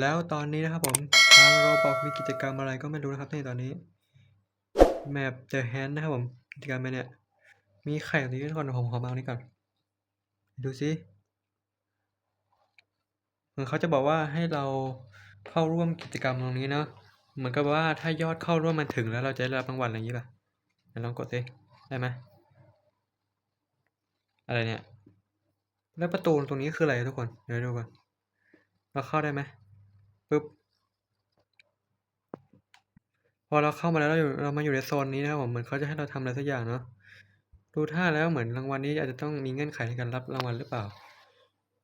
แล้วตอนนี้นะครับผมทางโรบอกมีกิจกรรมอะไรก็ไม่รู้นะครับในตอนนี้แมป The Hand นะครับผมกิจกรรมอะไรเนี่ยมีไข่ตรงนี้ทุกคนผมขอมาอานี้ก่อน ดูสิเหมือนเขาจะบอกว่าให้เราเข้าร่วมกิจกรรมตรงนี้เนาะเหมือนกับว่าถ้ายอดเข้าร่วมมันถึงแล้วเราจะได้รับรางวัลอะไรอย่างนี้ป่ะลองกดสิได้ไหมอะไรเนี่ย แล้วประตูตรงนี้คืออะไรทุกคน เดี๋ยวดูก่อนเราเข้าได้ไหม ปึ๊บพอเราเข้ามาแล้วเราอยู่เรามาอยู่ในโซนนี้นะครับผมเหมือนเขาจะให้เราทำอะไรสักอย่างเนาะดูท่าแล้วเหมือนรางวัลนี้อาจจะต้องมีเงื่อนไขในการรับรางวัลหรือเปล่า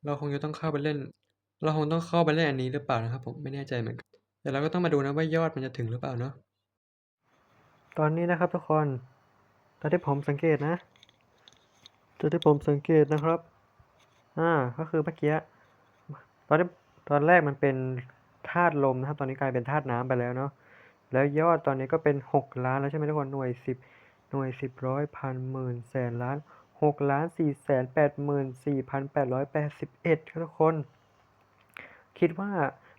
เราคงจะต้องเข้าไปเล่น เราคงต้องเข้าไปเล่นอันนี้หรือเปล่านะครับ ผมไม่แน่ใจเหมือนกันแต่เราก็ต้องมาดูนะว่ายอดมันจะถึงหรือเปล่าเนาะตอนนี้นะครับทุกคนตอนที่ผมสังเกตนะตอนที่ผมสังเกตนะครับ อ่า ก็คือเมื่อกี้ ตอนที่ตอนแรกมันเป็น ธาตุลมนะครับ ตอนนี้กลายเป็นธาตุน้ำไปแล้วเนาะ แล้วยอดตอนนี้ก็เป็นหกล้านแล้วใช่ไหมทุกคน หน่วยสิบหน่วยสิบร้อยพันหมื่นแสนล้านหกล้านสี่แสนแปดหมื่นสี่พันแปดร้อยแปดสิบเอ็ดครับทุกคน คิดว่า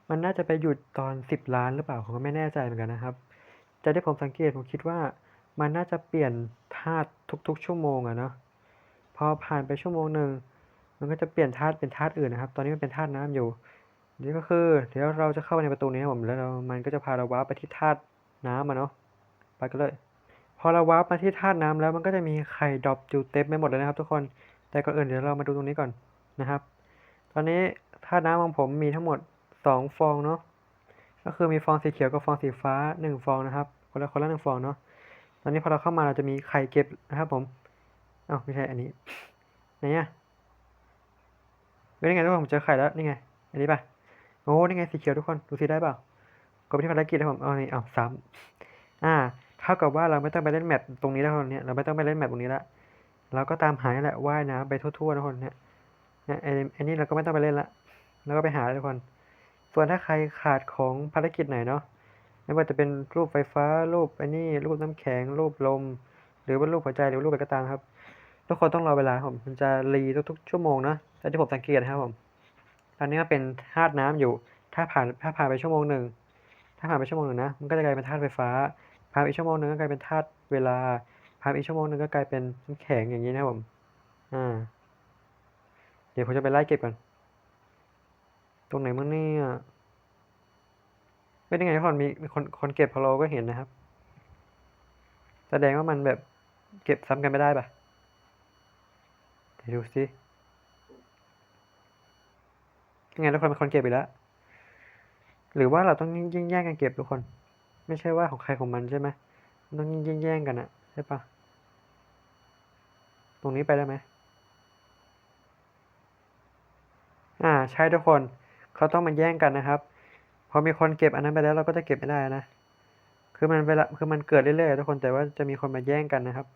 มันน่าจะไปหยุดตอนสิบล้านหรือเปล่าผมก็ไม่แน่ใจเหมือนกันนะครับจากที่ผมสังเกตผมคิดว่ามันน่าจะเปลี่ยนธาตุทุกๆ ชั่วโมงอะเนาะ พอผ่านไปชั่วโมงหนึ่งมันก็จะเปลี่ยนธาตุเป็นธาตุอื่นนะครับ ตอนนี้มันเป็นธาตุน้ำอยู่ นี่ก็คือเดี๋ยวเราจะเข้าไปในประตูนี้ครับผมแล้วมันก็จะพาเราวาร์ปไปที่ธาตุน้ำมาเนาะไปกันเลย พอเราวาร์ปมาที่ธาตุน้ำแล้วมันก็จะมีไข่ดรอปอยู่เต็มไปหมดเลยนะครับ ทุกคนแต่ก่อนอื่นเดี๋ยวเรามาดูตรงนี้ก่อนนะครับ ตอนนี้ธาตุน้ำของผมมีทั้งหมดสองฟองเนาะก็คือมีฟองสีเขียวกับฟองสีฟ้าหนึ่งฟองนะครับ คนละคนละหนึ่งฟองเนาะตอนนี้พอเราเข้ามาเราจะมีไข่เก็บนะครับ ผมอ้าวไม่ใช่อันนี้ไหนอะเฮ้ยนี่ไงทุกคนผมเจอไข่แล้วนี่ไงอันนี้ปะ โอ้นี่ไงสีเขียวทุกคนดูสิได้เปล่ากดไปที่ภารกิจนะผมเอานี่เอาซ้ำอ่าเท่ากับว่าเราไม่ต้องไปเล่นแมปตรงนี้แล้วคนเนี้ยเราไม่ต้องไปเล่นแมปตรงนี้ละเราก็ตามหาแหละว่ายน้ำไปทั่วๆทุกคนเนี่ยเนี่ยไอ้ไอ้นี่เราก็ไม่ต้องไปเล่นละแล้วก็ไปหาทุกคน ส่วนถ้าใครขาดของภารกิจไหนเนาะไม่ว่าจะเป็นรูปไฟฟ้ารูปไอ้นี่รูปน้ำแข็งรูปลม หรือว่ารูปหัวใจหรือรูปอะไรก็ตามครับทุกคนต้องรอเวลาผมมันจะรีทุกๆชั่วโมงนะแต่ที่ผมสังเกตนะครับผม ตอนนี้ก็เป็นธาตุน้ำอยู่ ถ้าผ่านถ้าผ่านไปชั่วโมงหนึ่ง ถ้าผ่านไปชั่วโมงหนึ่งนะ มันก็จะกลายเป็นธาตุไฟฟ้า ผ่านอีกชั่วโมงหนึ่งก็กลายเป็นธาตุเวลา ผ่านอีกชั่วโมงหนึ่งก็กลายเป็นน้ำแข็งอย่างนี้นะผม อ่า เดี๋ยวผมจะไปไล่เก็บก่อน ตรงไหนมั่งเนี่ยเป็นยังไงทุกคนมีมีคนคนเก็บพอเราก็เห็นนะครับ แสดงว่ามันแบบเก็บซ้ำกันไม่ได้ปะเดี๋ยวดูสิ ยังไงทุกคนเป็นคนเก็บไปแล้ว หรือว่าเราต้องยิ่งแย่งกันเก็บทุกคน ไม่ใช่ว่าของใครของมันใช่ไหมมันต้องยิ่งแย่งกันอะใช่ปะตรงนี้ไปได้ไหมอ่าใช่ทุกคนเขาต้องมาแย่งกันนะครับ พอมีคนเก็บอันนั้นไปแล้วเราก็จะเก็บไม่ได้นะคือมันเวลาคือมันเกิดเรื่อยๆทุกคนแต่ว่าจะมีคนมาแย่งกันนะครับ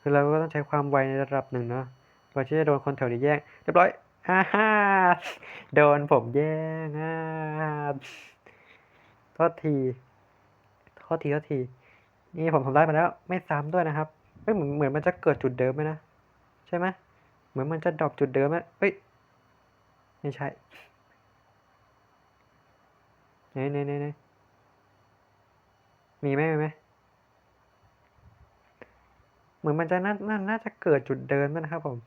คือเราก็ต้องใช้ความไวในระดับหนึ่งเนาะกว่าที่จะโดนคนแถวนี้แย่งเรียบร้อย ฮ่าฮ่าโดนผมแย่งอ่าโทษทีโทษทีโทษที นี่ผมทำได้มาแล้ว ไม่ซ้ำด้วยนะครับเฮ้ยเหมือนเหมือนมันจะเกิดจุดเดิมไหมนะ ใช่ไหมเหมือนมันจะดรอปจุดเดิมไหมเฮ้ย ไม่ใช่ไหนไหนไหนไหนมีไหมมีไหมเหมือนมันจะน่าน่าน่าจะเกิดจุดเดิมนะครับผม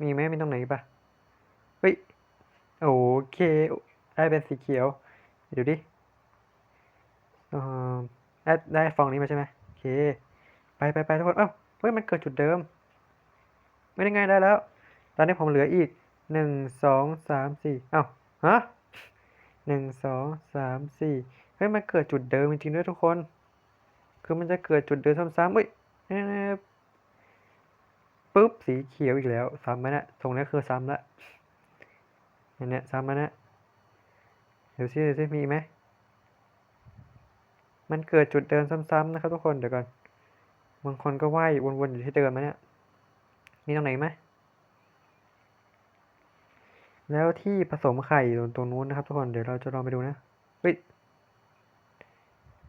มีไหมมีตรงไหนปะเฮ้ย โอเค ได้เป็นสีเขียวเดี๋ยวดิเออได้ได้ฟองนี้มาใช่ไหมโอเค ไปไปไปทุกคน เอ้าเฮ้ย มันเกิดจุดเดิม ไม่ได้ไงได้แล้ว ตอนนี้ผมเหลืออีกหนึ่งสองสามสี่เอ้าฮะหนึ่งสองสามสี่เฮ้ย มันเกิดจุดเดิมจริงๆด้วยทุกคน คือมันจะเกิดจุดเดิมซ้ำๆเอ้ย ปุ๊บสีเขียวอีกแล้วซ้ำมานะตรงนี้คือซ้ำละอันเนี้ยซ้ำมานะเดี๋ยวซิเดี๋ยวซิมีไหมมันเกิดจุดเดิมซ้ำๆนะครับทุกคนเดี๋ยวก่อนบางคนก็ว่ายวนๆอยู่ที่เดิมมาเนี่ยมีตรงไหนไหมแล้วที่ผสมไข่อยู่ตรงนู้นนะครับทุกคนเดี๋ยวเราจะลองไปดูนะเฮ้ย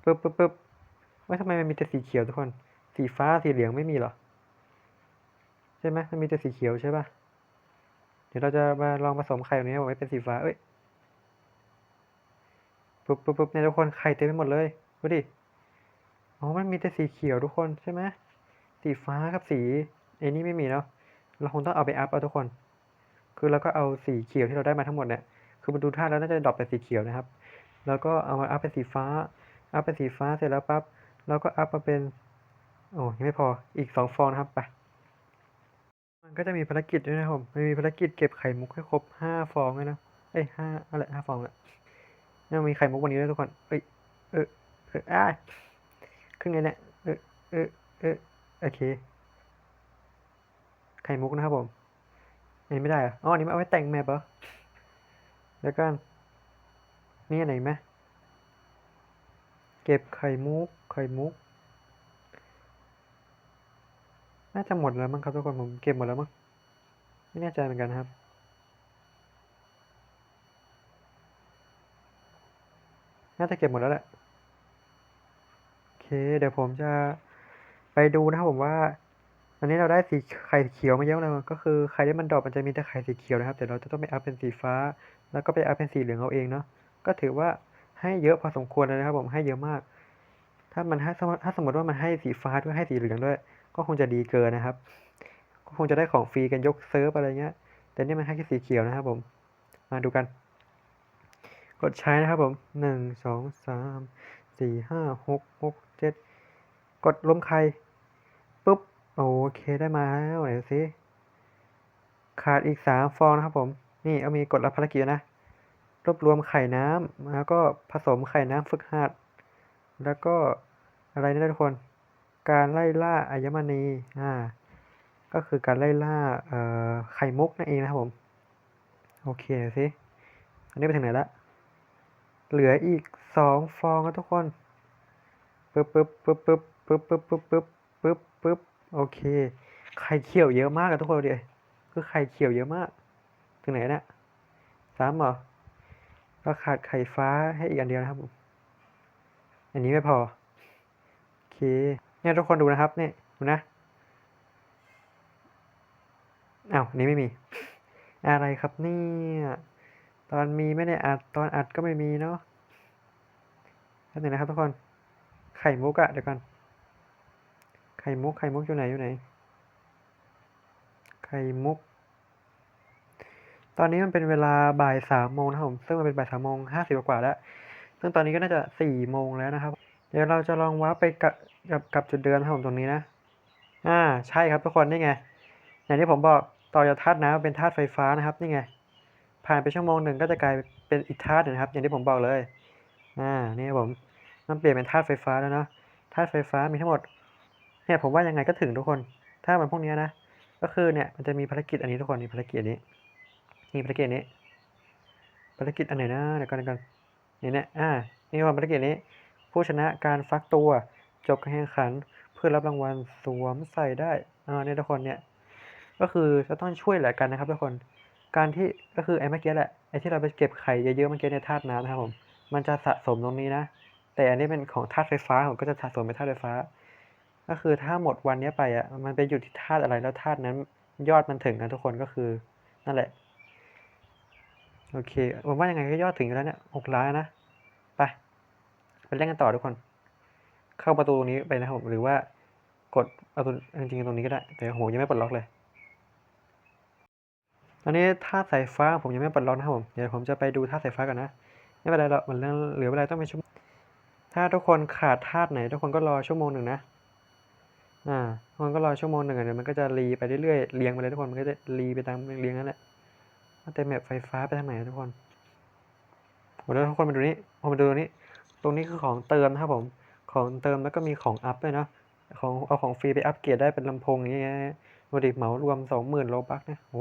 ปึ๊บปึ๊บปึ๊บว่าทำไมมันมีแต่สีเขียวทุกคน สีฟ้าสีเหลืองไม่มีหรอ ใช่ไหมมันมีแต่สีเขียวใช่ป่ะ เดี๋ยวเราจะมาลองผสมไข่ตรงนี้ผมให้เป็นสีฟ้า เอ้ย ปุ๊บปุ๊บปุ๊บเนี่ยทุกคนไข่เต็มไปหมดเลยดูดิ อ๋อ มันมีแต่สีเขียวทุกคนใช่ไหมสีฟ้ากับสีไอ้นี่ไม่มีเนาะ เราคงต้องเอาไปอัพเอาทุกคน คือเราก็เอาสีเขียวที่เราได้มาทั้งหมดเนี่ย คือมันดูท่าแล้วน่าจะดรอปเป็นสีเขียวนะครับ แล้วก็เอามาอัพเป็นสีฟ้า อัพเป็นสีฟ้าเสร็จแล้วปั๊บเราก็อัพมาเป็น โอ้ยังไม่พอ อีกสองฟองนะครับไป มันก็จะมีภารกิจด้วยนะครับผมมันมีภารกิจเก็บไข่มุกให้ครบห้าฟองเลยนะ เอ้ยห้าอะไรห้าฟองแหละยังมีไข่มุกวันนี้ด้วยทุกคน เอ้ย เออเอออ้าขึ้นไงเนี่ย เออเออเออโอเค ไข่มุกนะครับผม อันนี้ไม่ได้เหรออ๋ออันนี้มันเอาไว้แต่งแมปเหรอแล้วกันมีอันไหนไหม เก็บไข่มุก ไข่มุก น่าจะหมดแล้วมั้งครับทุกคนผมเก็บหมดแล้วมั้งไม่แน่ใจเหมือนกันครับ น่าจะเก็บหมดแล้วแหละโอเค เดี๋ยวผมจะไปดูนะครับผมว่าอันนี้เราได้สีไข่เขียวมาเยอะเลยก็คือไข่ที่มันดอปมันจะมีแต่ไข่สีเขียวนะครับแต่เราจะต้องไปอัพเป็นสีฟ้า แล้วก็ไปอัพเป็นสีเหลืองเอาเองเนาะก็ถือว่าให้เยอะพอสมควรเลยนะครับผมให้เยอะมาก ถ้ามันให้ถ้าสมมติว่ามันให้สีฟ้าด้วยให้สีเหลืองด้วย ก็คงจะดีเกินนะครับ ก็คงจะได้ของฟรีกันยกเซิร์ฟอะไรเงี้ย แต่นี่มันให้แค่สีเขียวนะครับผม มาดูกัน กดใช้นะครับผมหนึ่งสองสามสี่ห้าหกหกเจ็ดกดล้มใครปุ๊บ โอเคได้มาแล้วไหนสิ ขาดอีกสามฟองนะครับผม นี่เอามีกดรับภารกิจนะ รวบรวมไข่น้ำแล้วก็ผสมไข่น้ำฝึกหัด แล้วก็อะไรนี่ทุกคน การไล่ล่าอัญมณีอ่าก็คือการไล่ล่าเอ่อไข่มุกนั่นเองนะครับผม โอเคสิอันนี้ไปถึงไหนละเหลืออีกสองฟองครับทุกคนปึ๊บปึ๊บปึ๊บปึ๊บปึ๊บปึ๊บปึ๊บปึ๊บปึ๊บปึ๊บโอเคไข่เขียวเยอะมากอะทุกคนเดียวคือไข่เขียวเยอะมาก ถึงไหนเนี่ยสามเหรอก็ขาดไข่ฟ้าให้อีกอันเดียวนะครับผมอันนี้ไม่พอ โอเค เนี่ยทุกคนดูนะครับเนี่ยดูนะอ้าวนี้ไม่มี อะไรครับเนี่ยตอนมีไม่ได้อัดตอนอัดก็ไม่มีเนาะแล้วไหนนะครับทุกคน ไข่มุกอะเดี๋ยวก่อนไข่มุกไข่มุกอยู่ไหนอยู่ไหน ไข่มุก ตอนนี้มันเป็นเวลาบ่ายสามโมงนะครับผมซึ่งมันเป็นบ่ายสามโมงห้าสิบกว่าแล้ว ซึ่งตอนนี้ก็น่าจะสี่โมงแล้วนะครับ เดี๋ยวเราจะลองว้าไปกับกับกับจุดเดิมนะครับผมตรงนี้นะ อ่าใช่ครับทุกคนนี่ไง อย่างที่ผมบอกต่อจากธาตุน้ำเป็นธาตุไฟฟ้านะครับนี่ไง ผ่านไปชั่วโมงหนึ่งก็จะกลายเป็นอีกธาตุนะครับ อย่างที่ผมบอกเลย อ่านี่ผมมันเปลี่ยนเป็นธาตุไฟฟ้าแล้วเนาะธาตุไฟฟ้ามีทั้งหมดเนี่ยผมว่ายังไงก็ถึงทุกคน ถ้ามันพวกนี้นะ ก็คือเนี่ยมันจะมีภารกิจอันนี้ทุกคนมีภารกิจอันนี้นี่ภารกิจนี้ภารกิจอันไหนนะเดี๋ยวก่อนเดี๋ยวก่อนนี่เนี่ยอ่านี่ว่าภารกิจนี้ ผู้ชนะการฟักตัว จบการแข่งขัน เพื่อรับรางวัลสวมใส่ได้อ่าเนี่ยทุกคนเนี่ยก็คือจะต้องช่วยเหลือกันนะครับทุกคน การที่ก็คือไอ้เมื่อกี้แหละไอ้ที่เราไปเก็บไข่เยอะๆเมื่อกี้ในธาตุน้ำนะครับผมมันจะสะสมตรงนี้นะ แต่อันนี้เป็นของธาตุไฟฟ้าผมก็จะสะสมเป็นธาตุไฟฟ้า ก็คือถ้าหมดวันนี้ไปอะมันไปอยู่ที่ธาตุอะไรแล้วธาตุนั้นยอดมันถึงนะทุกคนก็คือนั่นแหละโอเคผมว่ายังไงก็ยอดถึงอยู่แล้วเนี่ยหกล้านนะ ไปเล่นกันต่อทุกคน เข้าประตูตรงนี้ไปนะครับผมหรือว่ากดเอาตัวจริงๆตรงนี้ก็ได้ แต่ผมยังไม่ปลดล็อกเลย ตอนนี้ท่าสายฟ้าผมยังไม่ปลดล็อกนะครับผมเดี๋ยวผมจะไปดูท่าสายฟ้าก่อนนะไม่เป็นไรหรอกมันเรื่องเหลือเวลาต้องเป็นชั่วโมงถ้าทุกคนขาดธาตุไหน ทุกคนก็รอชั่วโมงหนึ่งนะอ่าทุกคนก็รอชั่วโมงหนึ่งเดี๋ยวมันก็จะรีไปเรื่อยๆเรียงไปเลยทุกคนมันก็จะรีไปตามเรียงนั่นแหละแต่แมปไฟฟ้าไปทางไหนทุกคนโหแล้วทุกคนมาดูนี้พอมาดูตรงนี้ ตรงนี้คือของเติมนะครับผม ของเติมแล้วก็มีของอัพด้วยนะ ของเอาของฟรีไปอัพเกรดได้เป็นลำโพงอย่างเงี้ยดูดิเหมารวมสองหมื่นโลบักนะโห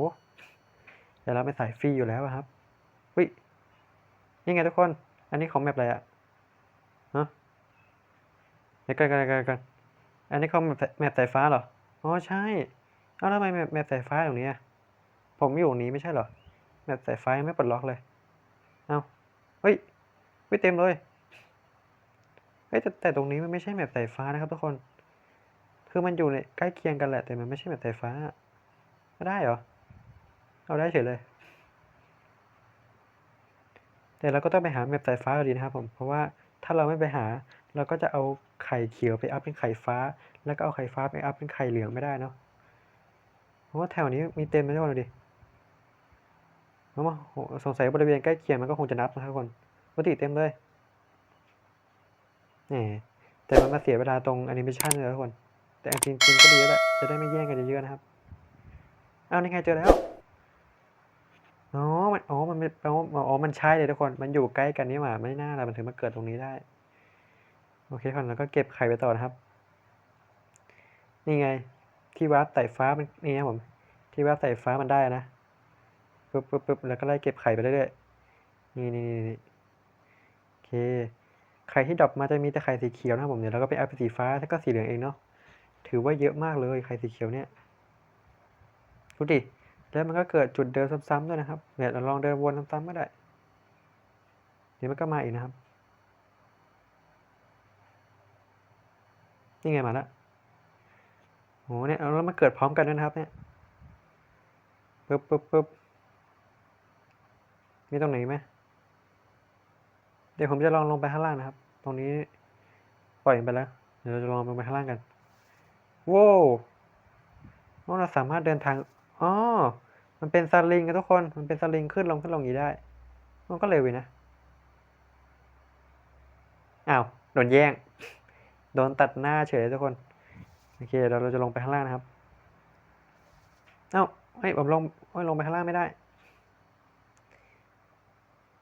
แต่เราไปสายฟรีอยู่แล้วครับวินี่ไงทุกคน อันนี้ของแมปอะไรอะฮะเดี๋ยวกันกันกันกันอันนี้ของแมปแมปสายฟ้าเหรอ อ๋อใช่ เอ้าแล้วทำไมแมปแมปสายฟ้าอยู่นี้ผมอยู่ตรงนี้ไม่ใช่เหรอ แมปสายฟ้ายังไม่ปลดล็อกเลย เอ้าเฮ้ยเฮ้ยเต็มเลย เฮ้ยแต่แต่ตรงนี้มันไม่ใช่แมปสายฟ้านะครับทุกคน คือมันอยู่ในใกล้เคียงกันแหละ แต่มันไม่ใช่แมปสายฟ้าไม่ได้เหรอ เอาได้เฉยเลย แต่เราก็ต้องไปหาแมปสายฟ้าดีนะครับผม เพราะว่าถ้าเราไม่ไปหา เราก็จะเอาไข่เขียวไปอัพเป็นไข่ฟ้า แล้วก็เอาไข่ฟ้าไปอัพเป็นไข่เหลืองไม่ได้เนาะ เพราะว่าแถวนี้มีเต็มเลยทุกคนดูดิมาสงสัยบริเวณใกล้เคียงมันก็คงจะนับนะครับทุกคนปกติเต็มเลย แหมแต่มันมาเสียเวลาตรงแอนิเมชันเลยทุกคน แต่จริงๆก็ดีแล้วแหละจะได้ไม่แย่งกันเยอะๆนะครับเอาวนี่ไงเจอแล้วอ๋อมันอ๋อมันเป็นอ๋ออ๋อมันใช่เลยทุกคน มันอยู่ใกล้กันนี่หว่าไม่น่าละไรมันถึงมาเกิดตรงนี้ได้ โอเคก่อนแล้วก็เก็บไข่ไปต่อนะครับ นี่ไง ที่วาร์ปสายฟ้ามันนี่ครับผม ที่วาร์ปสายฟ้ามันได้นะปึ๊บปึ๊บปึ๊บแล้วก็ไล่เก็บไข่ไปเรื่อยๆนี่นี่นี่โอเค ไข่ที่ดรอปมาจะมีแต่ไข่สีเขียวนะครับผมเดี๋ยวเราก็ไปอัพเป็นสีฟ้าแล้วก็สีเหลืองเองเนาะถือว่าเยอะมากเลยไข่สีเขียวเนี่ยดูดิแล้วมันก็เกิดจุดเดิมซ้ำๆด้วยนะครับเนี่ยเราลองเดินวนซ้ำๆก็ได้เดี๋ยวมันก็มาอีกนะครับนี่ไงมาแล้วโหเนี่ยแล้วมันเกิดพร้อมกันด้วยนะครับเนี่ยปึ๊บปึ๊บปึ๊บมีตรงไหนไหม ดี๋ยวผมจะลองลงไปข้างล่างนะครับ ตรงนี้ปล่อยไปแล้ว เดี๋ยวเราจะลองลงไปข้างล่างกันว้าวเราสามารถเดินทางอ๋อมันเป็นสลิงกันทุกคน มันเป็นสลิงขึ้นลงขึ้นลงอย่างนี้ได้ มันก็เร็วอยู่นะ อ้าวโดนแย่ง โดนตัดหน้าเฉยทุกคน โอเคเราเราจะลงไปข้างล่างนะครับ เอ้าเฮ้ยผมลงโอ้ยลงไปข้างล่างไม่ได้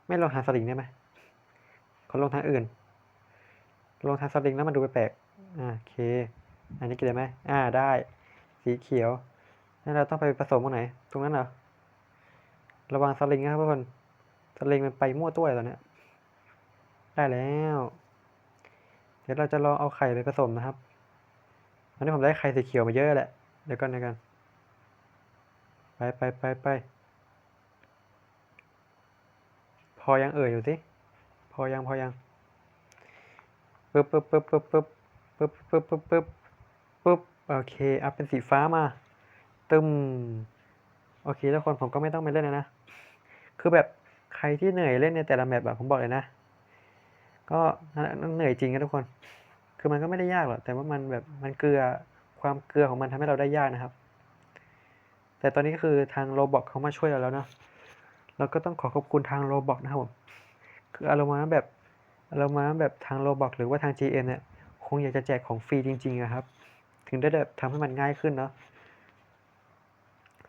ไม่ลงทาสลิงได้ไหม เขอลงทางอื่น ลงทางสลิงแล้วมันดูแปลกอ่าโอเค อันนี้กินได้ไหมอ่าได้ สีเขียวแล้วเราต้องไปผสมตรงไหน ตรงนั้นเหรอ ระวังสลิงนะครับทุกคน สลิงมันไปมั่วตัวตอนนี้ได้แล้ว เดี๋ยวเราจะลองเอาไข่ไปผสมนะครับอันนี้ผมได้ไข่สีเขียวมาเยอะแหละ เดี๋ยวก่อนเดี๋ยวกัน ไปไปไปไปพอยังเอ่ยอยู่สิ อยังพอยังปึ๊บปึ๊บปึ๊บปึ๊บปึ๊บปึ๊บปึ๊บปึ๊บปึ๊บปึ๊บโอเคอัพเป็นสีฟ้ามาตึมโอเคทุกคนผมก็ไม่ต้องไปเล่นแล้วนะ คือแบบใครที่เหนื่อยเล่นในแต่ละแมปแบบผมบอกเลยนะ ก็นั่นเหนื่อยจริงนะทุกคน คือมันก็ไม่ได้ยากหรอกแต่ว่ามันแบบมันเกลือความเกลือของมันทำให้เราได้ยากนะครับ แต่ตอนนี้ก็คือทางโรบอกเขามาช่วยเราแล้วเนาะเราก็ต้องขอขอบคุณทางโรบอกนะครับผม คืออารมณ์แบบอารมณ์แบบทางโรบอกหรือว่าทาง GM เนี่ยคงอยากจะแจกของฟรีจริงๆนะครับ ถึงได้แบบทำให้มันง่ายขึ้นเนาะ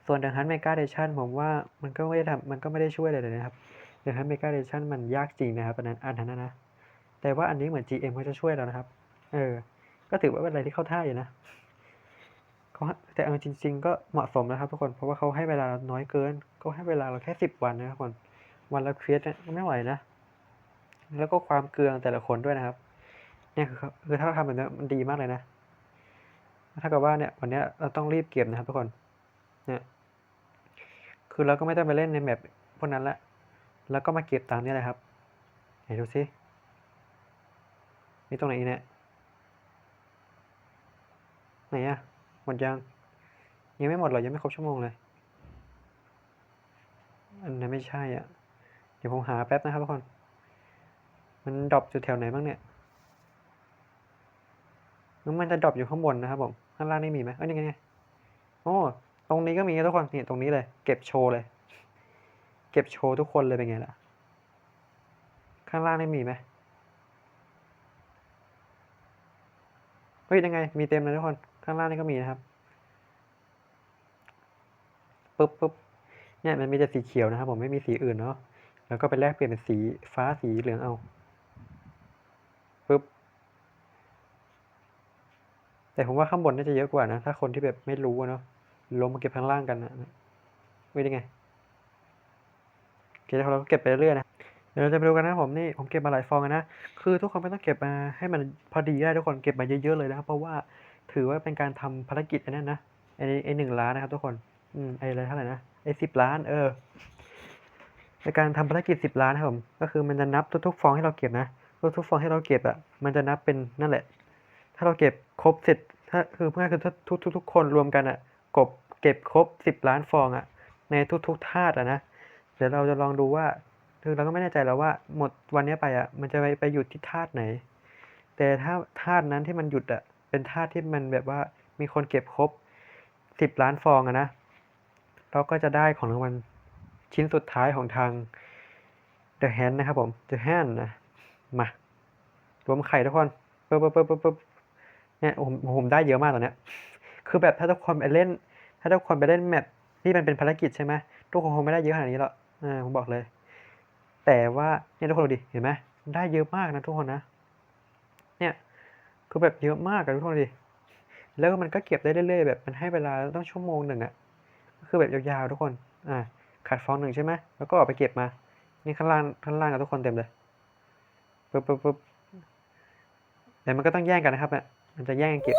ส่วนดังนั้นเมกาเดชันผมว่ามันก็ไม่ได้ทำมันก็ไม่ได้ช่วยอะไรเลยนะครับดังนั้นเมกาเดชันมันยากจริงนะครับอันนั้นอันนั้นนะแต่ว่าอันนี้เหมือน GM เขาจะช่วยเรานะครับ เออ ก็ถือว่าเป็นอะไรที่เข้าท่าอยู่นะเขาแต่เอาจริง ๆ ก็เหมาะสมนะครับทุกคน เพราะว่าเขาให้เวลาน้อยเกิน ก็ให้เวลาเราแค่สิบวันนะครับคน วันละเควสเนี่ยไม่ไหวนะ แล้วก็ความเกลืองแต่ละคนด้วยนะครับ เนี่ยคือคือถ้าเราทำแบบนี้มันดีมากเลยนะถ้ากับว่าเนี่ยวันนี้เราต้องรีบเก็บนะครับทุกคน เนี่ยคือเราก็ไม่ต้องไปเล่นในแมปพวกนั้นละ แล้วก็มาเก็บตามนี้เลยครับไหนดูซินี่ตรงไหนเนี่ยไหนอะหมดยัง ยังไม่หมดหรอยังไม่ครบชั่วโมงเลย อันนั้นไม่ใช่อะ เดี๋ยวผมหาแป๊บนะครับทุกคน มันดรอปอยู่แถวไหนบ้างเนี่ยมันจะดรอปอยู่ข้างบนนะครับผมข้างล่างนี่มีไหมเอ้ยนี่ไงโอ้ตรงนี้ก็มีทุกคนนี่ตรงนี้เลย เก็บโชว์เลย เก็บโชว์ทุกคนเลยเป็นไงล่ะ ข้างล่างนี่มีไหมเฮ้ยยังไง มีเต็มเลยทุกคน ข้างล่างนี่ก็มีนะครับปึ๊บปึ๊บเนี่ยมันมีแต่สีเขียวนะครับผมไม่มีสีอื่นเนาะแล้วก็ไปแลกเปลี่ยนเป็นสีฟ้าสีเหลืองเอาปึ๊บ แต่ผมว่าข้างบนน่าจะเยอะกว่านะ ถ้าคนที่แบบไม่รู้เนาะลงมาเก็บข้างล่างกันนะไม่ได้ไงโอเคแล้วเราก็เก็บไปเรื่อยนะเดี๋ยวเราจะไปดูกันนะผมนี่ผมเก็บมาหลายฟองนะคือทุกคนไม่ต้องเก็บมาให้มันพอดีได้ทุกคนเก็บมาเยอะๆเลยนะครับเพราะว่าถือว่าเป็นการทำภารกิจอันนั้นนะไอ้ไอ้หนึ่งล้านนะครับทุกคนอืมไอ้อะไรเท่าไหร่นะไอ้สิบล้าน เออในการทำภารกิจสิบล้านครับผมก็คือมันจะนับทุกๆฟองที่เราเก็บนะทุกๆฟองที่เราเก็บอะมันจะนับเป็นนั่นแหละ ถ้าเราเก็บ ครบเสร็จถ้าคือเพื่อคือถ้าทุกทุกคนรวมกันอะกบเก็บครบสิบล้านฟองอะในทุกๆธาตุอะนะเดี๋ยวเราจะลองดูว่าคือเราก็ไม่แน่ใจแล้วว่าหมดวันนี้ไปอะมันจะไปไปหยุดที่ธาตุไหน แต่ถ้าธาตุนั้นที่มันหยุดอะเป็นธาตุที่มันแบบว่ามีคนเก็บครบ10ล้านฟองอะนะเราก็จะได้ของรางวัลชิ้นสุดท้ายของทาง The Hand นะครับผม The Hand นะ มารวมไข่ทุกคนปึ๊บๆๆๆ เนี่ยผมผมได้เยอะมากตอนเนี้ย คือแบบถ้าทุกคนไปเล่น ถ้าทุกคนไปเล่น map ที่มันเป็นภารกิจใช่ไหมทุกคนคงไม่ได้เยอะขนาดนี้หรอกอาผมบอกเลย แต่ว่าเนี่ยทุกคนดูดิเห็นไหมได้เยอะมากนะทุกคนนะ เนี่ยคือแบบเยอะมากอะทุกคนดูดิแล้วมันก็เก็บได้เรื่อยๆแบบมันให้เวลาตั้งชั่วโมงหนึ่งอะคือแบบยาวๆทุกคนอ่าขาดฟองหนึ่งใช่ไหมแล้วก็ออกไปเก็บมานี่ข้างล่างข้างล่างอะทุกคนเต็มเลยปึ๊บๆๆแต่มันก็ต้องแย่งกันนะครับเนี่ย มันจะแย่งกันเก็บ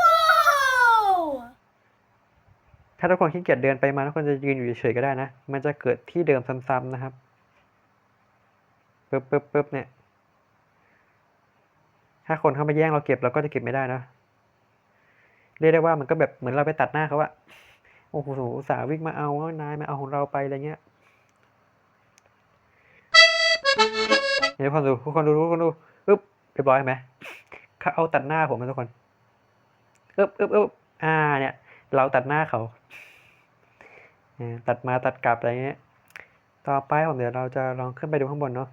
ถ้าทุกคนขี้เกียจเดินไปมาทุกคนจะยืนอยู่เฉยๆก็ได้นะ มันจะเกิดที่เดิมซ้ำๆนะครับปึ๊บๆๆเนี่ย ถ้าคนเข้ามาแย่งเราเก็บเราก็จะเก็บไม่ได้นะเรียกได้ว่ามันก็แบบเหมือนเราไปตัดหน้าเขาอะโอ้โฮอุตส่าห์วิ่งมาเอา นายมาเอาของเราไปอะไรเงี้ยเนี่ยทุกคนดูทุกคนดูทุกคนดูปึ๊บเรียบร้อยเห็นไหมเขาเอาตัดหน้าผมนะทุกคน อึ๊บๆๆอาเนี่ย เราตัดหน้าเขา ตัดมาตัดกลับอะไรเงี้ย ต่อไปผมเดี๋ยวเราจะลองขึ้นไปดูข้างบนเนาะ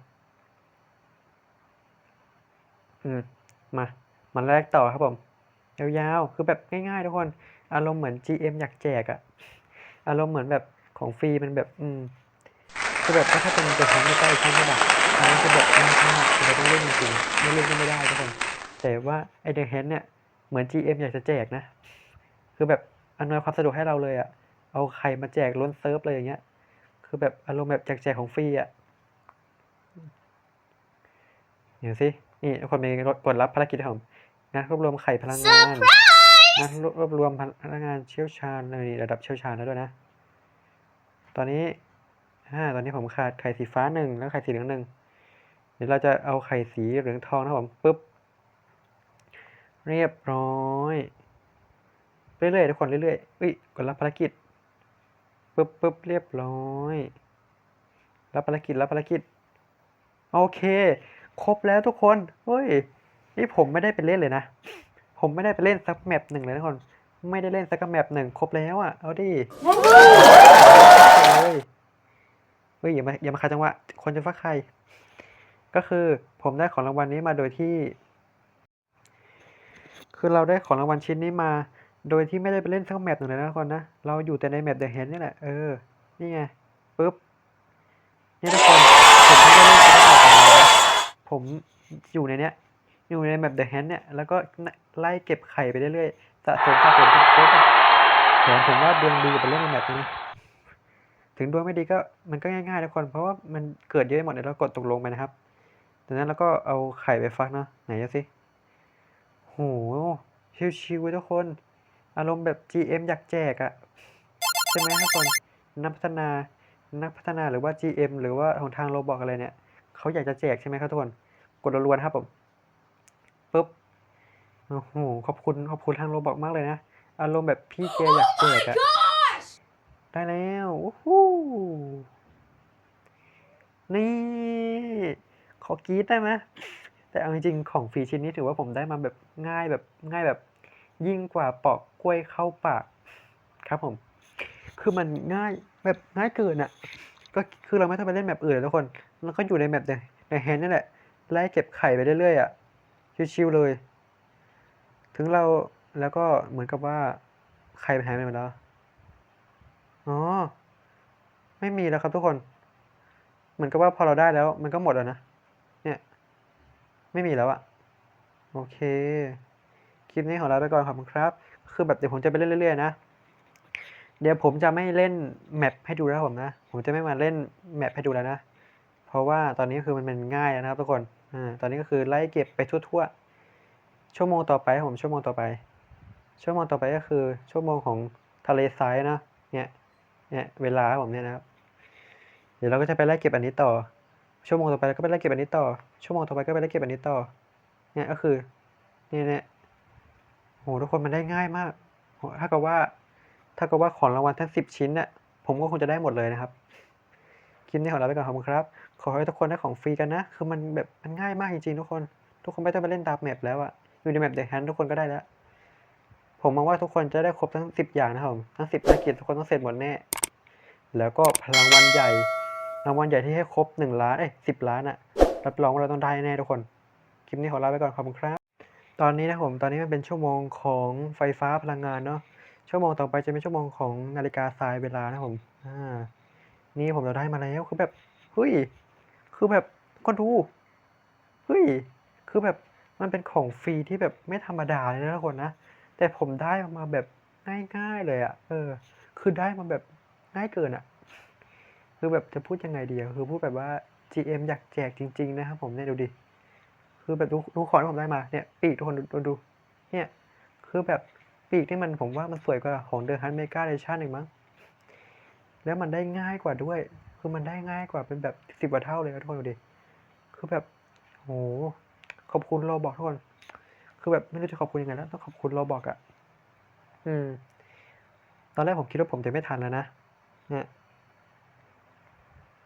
อืม มามาแลกต่อครับผม ยาวๆ คือแบบง่ายๆทุกคน อารมณ์เหมือน GM อยากแจกอะอารมณ์เหมือนแบบของฟรีมันแบบ อืมคือแบบถ้าเป็น The Hand ใกล้ใช่ไหมล่ะอันนั้นคือแบบยากมากคือเราต้องเล่นจริงไม่เล่นก็ไม่ได้ทุกคน แต่ว่าไอ้ The Hand เนี่ย เหมือน GM อยากจะแจกนะ คือแบบอำนวยความสะดวกให้เราเลยอะเอาไข่มาแจกล้นเซิร์ฟเลยอย่างเงี้ย คือแบบอารมณ์แบบแจกๆของฟรีอะเดี๋ยวสิ นี่ทุกคนมีกดกดรับภารกิจให้ผมงานรวบรวมไข่พลังงานงานรวบรวบรวมพนักงานเชี่ยวชาญนี่ระดับเชี่ยวชาญแล้วด้วยนะ ตอนนี้อาตอนนี้ผมขาดไข่สีฟ้า1แล้วไข่สีเหลือง1เดี๋ยวเราจะเอาไข่สีเหลืองทองนะครับผมปึ๊บ เรียบร้อย เรื่อยๆทุกคนเรื่อยๆอุ๊ยกดรับภารกิจปึ๊บๆเรียบร้อย รับภารกิจรับภารกิจ โอเค ครบแล้วทุกคนเฮ้ย นี่ผมไม่ได้ไปเล่นเลยนะ ผมไม่ได้ไปเล่นสัก map หนึ่งเลยทุกคน ไม่ได้เล่นสัก map หนึ่งครบแล้วอะเอาดิเลยเฮ้ยอย่ามาอย่ามาขัดจังหวะคนจะฟักไข่ก็คือผมได้ของรางวัลนี้มาโดยที่ คือเราได้ของรางวัลชิ้นนี้มา โดยที่ไม่ได้ไปเล่นสัก map หนึ่งเลยนะทุกคนนะ เราอยู่แต่ใน map The Hand นี่แหละ เออ นี่ไงปึ๊บ นี่ทุกคนผมไม่ได้เล่นสัก map เลยนะผมอยู่ในเนี้ย อยู่ใน map The Hand เนี่ย แล้วก็ไล่เก็บไข่ไปเรื่อยๆ สะสมๆจนครบอะแถมผมว่าดวงดีกว่าไปเล่นใน map นี้นะถึงดวงไม่ดีก็มันก็ง่ายๆทุกคน เพราะว่ามันเกิดเยอะหมดเลยเรากดตกลงไปนะครับจากนั้นเราก็เอาไข่ไปฟักเนาะไหนดูสิ โอ้โฮชิลๆทุกคน อารมณ์แบบ GM อยากแจกอะใช่ไหมทุกคนนักพัฒนานักพัฒนาหรือว่า GM หรือว่าของทาง Roblox อะไรเนี่ยเขาอยากจะแจกใช่ไหมครับทุกคนกดรัวๆนครับผมปึ๊บโอ้โฮขอบคุณขอบคุณทาง Roblox มากเลยนะอารมณ์แบบพี่แกอยากแจกอะได้แล้ววู้ฮู้นี่ขอกรี๊ดได้ไหม แต่เอาจริงๆของฟรีชิ้นนี้ถือว่าผมได้มาแบบง่ายแบบง่ายแบบยิ่งกว่าปอกกล้วยเข้าปากครับผม คือมันง่ายแบบง่ายเกินอะก็คือเราไม่ต้องไปเล่น map อื่นอะทุกคนเราก็อยู่ใน map The The Hand นี่แหละ ไล่เก็บไข่ไปเรื่อยๆอะชิลๆเลย ถึงเราแล้วก็เหมือนกับว่าไข่มันหายไปหมดแล้ว อ๋อ ไม่มีแล้วครับทุกคน เหมือนกับว่าพอเราได้แล้ว มันก็หมดแล้วนะ ไม่มีแล้วอะโอเค คลิปนี้ขอลาไปก่อนขอบคุณครับ คือแบบเดี๋ยวผมจะไปเล่นเรื่อยๆนะ เดี๋ยวผมจะไม่เล่น map ให้ดูแล้วผมนะ ผมจะไม่มาเล่น map ให้ดูแล้วนะ เพราะว่าตอนนี้คือมันมันง่ายแล้วนะครับทุกคนอาตอนนี้ก็คือไล่เก็บไปทั่วๆ ชั่วโมงต่อไปผมชั่วโมงต่อไป ชั่วโมงต่อไปก็คือ ชั่วโมงของทะเลทรายเนาะเนี่ย เนี่ยเวลาผมเนี่ยนะครับ เดี๋ยวเราก็จะไปไล่เก็บอันนี้ต่อ ชั่วโมงต่อไปก็ไปไล่เก็บอันนี้ต่อ ชั่วโมงต่อไปก็ไปไล่เก็บอันนี้ต่อ เนี่ยก็คือเนี่ยๆโอ้โฮทุกคนมันได้ง่ายมากโอ้ากับว่าเท่ากับว่าของรางวัลทั้ง10ชิ้นเนี่ยผมก็คงจะได้หมดเลยนะครับ คลิปนี้ขอลาไปก่อนขอบคุณครับ ขอให้ทุกคนได้ของฟรีกันนะ คือมันแบบมันง่ายมากจริงๆทุกคน ทุกคนไม่ต้องไปเล่นตามแมปแล้วอะอยู่ในแมปเดอะแฮนทุกคนก็ได้แล้ว ผมมองว่าทุกคนจะได้ครบทั้งสิบอย่างนะครับทั้งสิบภารกิจทุกคนต้องเสร็จหมดแน่ แล้วก็พลังวันใหญ่ รางวัลใหญ่ที่ให้ครบหนึ่งล้าน เอ้ยสิบล้านอะรับรองว่าเราต้องได้แน่ทุกคน คลิปนี้ขอลาไปก่อนขอบคุณครับ ตอนนี้นะผม ตอนนี้มันเป็นชั่วโมงของไฟฟ้าพลังงานเนาะ ชั่วโมงต่อไปจะเป็นชั่วโมงของนาฬิกาทรายเวลานะผม อ่า นี่ผมเราได้มาแล้ว คือแบบ เฮ้ย คือแบบคนดู เฮ้ย คือแบบมันเป็นของฟรีที่แบบไม่ธรรมดาเลยนะทุกคนนะ แต่ผมได้มาแบบง่ายๆเลยอะเออ คือได้มาแบบง่ายเกินอะ คือแบบจะพูดยังไงดีคือพูดแบบว่า GM อยากแจกจริง ๆ นะครับผมเนี่ยดูดิ คือแบบดูดูของที่ผมได้มาเนี่ยปีกทุกคนดูดู เนี่ย คือแบบปีกที่มันผมว่ามันสวยกว่าของเดอะฮันเมกาเดชั่นอีกมั้ง แล้วมันได้ง่ายกว่าด้วย คือมันได้ง่ายกว่าเป็นแบบสิบกว่าเท่าเลยนะทุกคนดูดิ คือแบบโหขอบคุณโรบอกทุกคน คือแบบไม่รู้จะขอบคุณยังไงแล้วต้องขอบคุณโรบอกอะอืม ตอนแรกผมคิดว่าผมจะไม่ทันแล้วนะ เนี่ย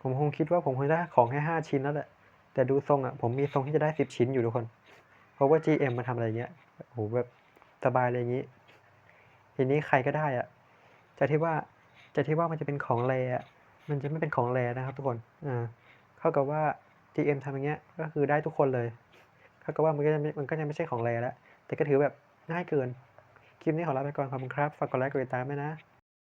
ผมคงคิดว่าผมคงได้ของแค่ห้าชิ้นแล้วแหละ แต่ดูทรงอะผมมีทรงที่จะได้สิบชิ้นอยู่ทุกคน เพราะว่า GM มาทำอะไรเงี้ยโอ้โหแบบสบายเลยอย่างนี้ ทีนี้ใครก็ได้อะจะที่ว่าจะที่ว่ามันจะเป็นของแรอะมันจะไม่เป็นของแรนะครับ ทุกคนอ่าเข้ากับว่า GM ทำอย่างเงี้ยก็คือได้ทุกคนเลยเข้ากับว่ามันก็จะม่มันก็จะไม่ใช่ของแรแล้วแต่ก็ถือแบบง่ายเกินคลิปนี้ขอลาไปก่อนขอบคุณครับฝากกดไลค์กดติดตามด้วยนะ